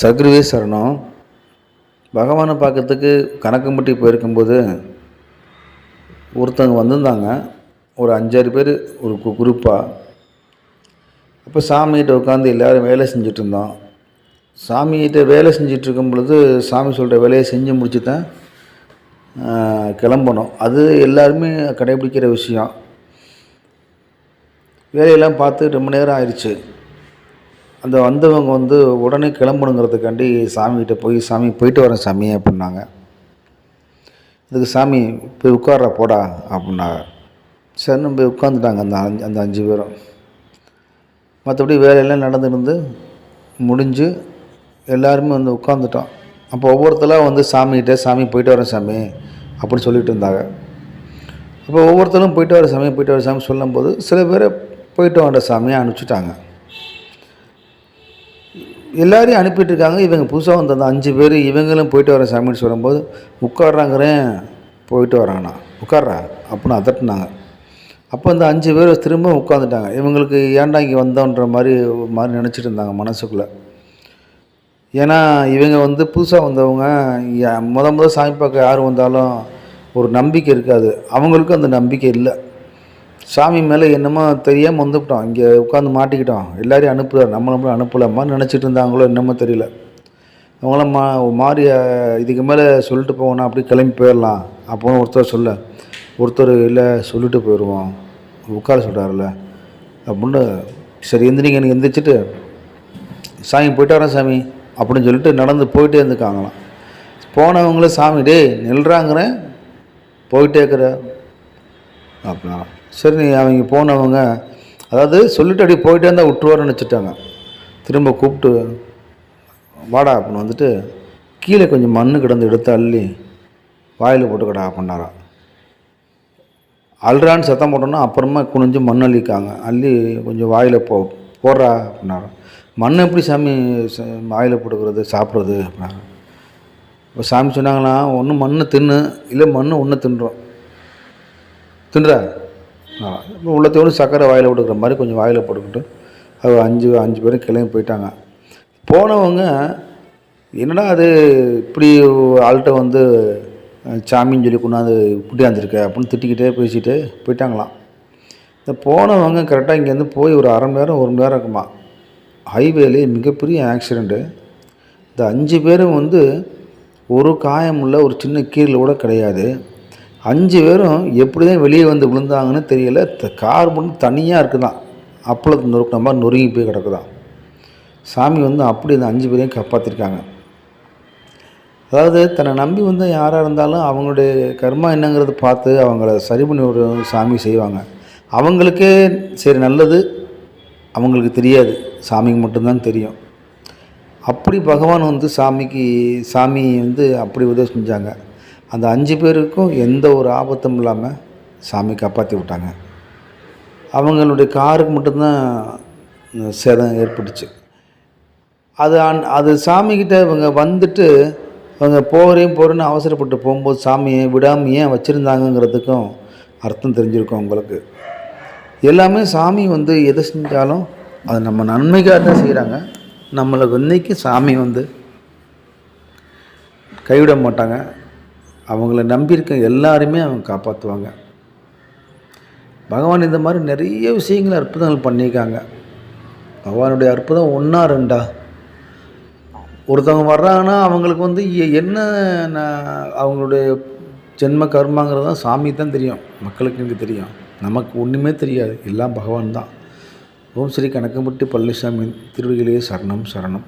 சர்க்குருவே சரணம். பகவானை பார்க்கறதுக்கு கணக்கம்பட்டி போயிருக்கும்போது ஒருத்தவங்க வந்திருந்தாங்க. ஒரு அஞ்சாறு பேர் ஒரு குரூப்பாக அப்போ சாமிகிட்ட உட்காந்து எல்லோரும் வேலை செஞ்சுட்டு இருந்தோம் சாமிகிட்ட வேலை செஞ்சுட்டு இருக்கும் பொழுது சாமி சொல்கிற வேலையை செஞ்சு முடிச்சு தான் கிளம்பணும். அது எல்லாருமே கடைபிடிக்கிற விஷயம். வேலையெல்லாம் பார்த்து ரொம்ப நேரம் ஆயிடுச்சு. அந்த வந்தவங்க வந்து உடனே கிளம்பணுங்கிறதுக்காண்டி சாமிகிட்ட போய் சாமி போயிட்டு வரேன் சாமி அப்படின்னாங்க. இதுக்கு சாமி போய் உட்கார்றா போடா அப்படின்னாங்க. சரின்னு போய் உட்காந்துட்டாங்க அந்த அஞ்சு அந்த அஞ்சு பேரும். மற்றபடி வேலையெல்லாம் நடந்துருந்து முடிஞ்சு எல்லாருமே வந்து உட்காந்துட்டோம் அப்போ ஒவ்வொருத்தலாம் வந்து சாமிகிட்ட சாமி போயிட்டு வரேன் சாமி அப்படின்னு சொல்லிட்டு இருந்தாங்க. அப்போ ஒவ்வொருத்தரும் போயிட்டு வர சாமி போயிட்டு வர சாமி சொல்லும்போது சில பேரை போயிட்டு வர சாமியை அனுப்பிச்சிட்டாங்க. எல்லாரையும் அனுப்பிட்டு இருக்காங்க இவங்க புதுசாக வந்த அந்த அஞ்சு பேர் இவங்களும் போயிட்டு வர சாமின்னு சொல்லும்போது உட்காடுறாங்கிறேன் போயிட்டு வராங்கண்ணா உட்கார்றா அப்படின்னு அதட்டினாங்க. அப்போ இந்த அஞ்சு பேர் திரும்ப உட்காந்துட்டாங்க இவங்களுக்கு ஏன்டா இங்கே வந்தோன்ற மாதிரி மாதிரி நினச்சிட்டு இருந்தாங்க மனசுக்குள்ளே. ஏன்னா இவங்க வந்து புதுசாக வந்தவங்க. முத முத சாமி பார்க்க யார் வந்தாலும் ஒரு நம்பிக்கை இருக்காது. அவங்களுக்கும் அந்த நம்பிக்கை இல்லை. சாமி மேலே என்னமோ தெரியாமல் வந்துவிட்டோம் இங்கே உட்காந்து மாட்டிக்கிட்டோம் எல்லாரையும் அனுப்புகிறார் நம்மளை மட்டும் அனுப்பலாமா? நினச்சிட்டு இருந்தாங்களோ என்னமோ தெரியல. அவங்களாம் மா மாறி இதுக்கு மேலே சொல்லிட்டு போகணும். அப்படி கிளம்பி போயிடலாம். அப்போன்னு ஒருத்தர் சொல்ல ஒருத்தர் இல்லை சொல்லிட்டு போயிடுவோம் உட்கார சொல்கிறாருல்ல அப்படின்னு சரி எந்திரிங்க எனக்கு எந்திரிச்சிட்டு சாமி போயிட்டு சாமி? அப்படின்னு சொல்லிட்டு நடந்து போயிட்டே இருந்துக்காங்களாம். போனவங்களே சாமி டேய் நில்றாங்கிறேன். போயிட்டே இருக்கிற. அப்படின்னா. சரி நீ அவங்க போனவங்க அதாவது சொல்லிட்டு அப்படியே போயிட்டே இருந்தால் விட்டுருவாருன்னு நினச்சிட்டாங்க. திரும்ப கூப்பிட்டு வாடா அப்படின்னு வந்துட்டு கீழே கொஞ்சம் மண் கிடந்து எடுத்து அள்ளி வாயில் போட்டுக்கடா அப்படின்னாரா அல்றான்னு சத்தம் போட்டோன்னா அப்புறமா குனிஞ்சு மண் அள்ளிக்காங்க அள்ளி கொஞ்சம் வாயில் போ போடுறா அப்படின்னாரா. மண் எப்படி சாமி வாயில் போட்டுக்கிறது சாப்பிட்றது அப்படின்னாரு. இப்போ சாமி சொன்னாங்களா ஒன்று மண்ணை தின்னு இல்லை மண் ஒன்று தின்றோம். தின்றா. ஆ உள்ளத்தோடு சக்கரை வாயில் போட்டுக்கிற மாதிரி கொஞ்சம் வாயில் போட்டுக்கிட்டு அது அஞ்சு அஞ்சு பேரும் கிளம்பி போயிட்டாங்க. போனவங்க என்னடா அது இப்படி ஆள்கிட்ட வந்து சாமின்னு சொல்லி கொண்டாந்து கூட்டியாந்துருக்க அப்படின்னு திட்டிக்கிட்டே பேசிட்டு போயிட்டாங்களாம். இந்த போனவங்க கரெக்டாக இங்கேருந்து போய் ஒரு அரை மணி நேரம் ஒரு மணி நேரம் இருக்குமா? ஹைவேலே மிகப்பெரிய ஆக்சிடெண்ட்டு இந்த அஞ்சு பேரும் வந்து ஒரு காயமுள்ள ஒரு சின்ன கீரல் கூட கிடையாது. அஞ்சு பேரும் எப்படி தான் வெளியே வந்து விழுந்தாங்கன்னு தெரியல. த- கார் மட்டும் தனியாக இருக்குதான். அப்பளத்து நொறுக்கின மாதிரி நொறுங்கி போய் கிடக்குதான். சாமி வந்து அப்படி இந்த அஞ்சு பேரையும் காப்பாற்றிருக்காங்க அதாவது தன்னை நம்பி வந்து யாராக இருந்தாலும் அவங்களுடைய கர்மா என்னங்கிறத பார்த்து அவங்கள சரி பண்ணி ஒரு சாமி செய்வாங்க. அவங்களுக்கே சரி நல்லது அவங்களுக்கு தெரியாது. சாமிக்கு மட்டும்தான் தெரியும். அப்படி பகவான் வந்து சாமிக்கு சாமி வந்து அப்படி உதவி செஞ்சாங்க. அந்த அஞ்சு பேருக்கும் எந்த ஒரு ஆபத்தும் இல்லாமல் சாமி காப்பாற்றி விட்டாங்க. அவங்களுடைய காருக்கு மட்டும்தான் சேதம் ஏற்பட்டுச்சு. அது அன் அது சாமிக்கிட்ட இவங்க வந்துட்டு அவங்க போகிறேன் போகிறேன்னு அவசரப்பட்டு போகும்போது சாமியை விடாமல் ஏன் வச்சுருந்தாங்கங்கிறதுக்கும் அர்த்தம் தெரிஞ்சிருக்கும் உங்களுக்கு எல்லாமே சாமி வந்து எதை செஞ்சாலும் அது நம்ம நன்மைக்காக தான் செய்கிறாங்க நம்மளுக்கு இன்றைக்கி சாமி வந்து கைவிட மாட்டாங்க. அவங்கள நம்பியிருக்க எல்லாருமே அவங்க காப்பாற்றுவாங்க. பகவான் இந்த மாதிரி நிறைய விஷயங்கள் அற்புதங்கள் பண்ணியிருக்காங்க. பகவானுடைய அற்புதம் ஒன்றா ரெண்டா? ஒருத்தவங்க வர்றாங்கன்னா அவங்களுக்கு வந்து என்ன அவங்களுடைய ஜென்ம கர்மாங்கிறது தான் சாமி தான் தெரியும். மக்களுக்கு எனக்கு தெரியும். நமக்கு ஒன்றுமே தெரியாது. எல்லாம் பகவான் தான். ஓம் ஸ்ரீ கணக்கம்பட்டி பழனிசாமி திருவடிகளே சரணம் சரணம்.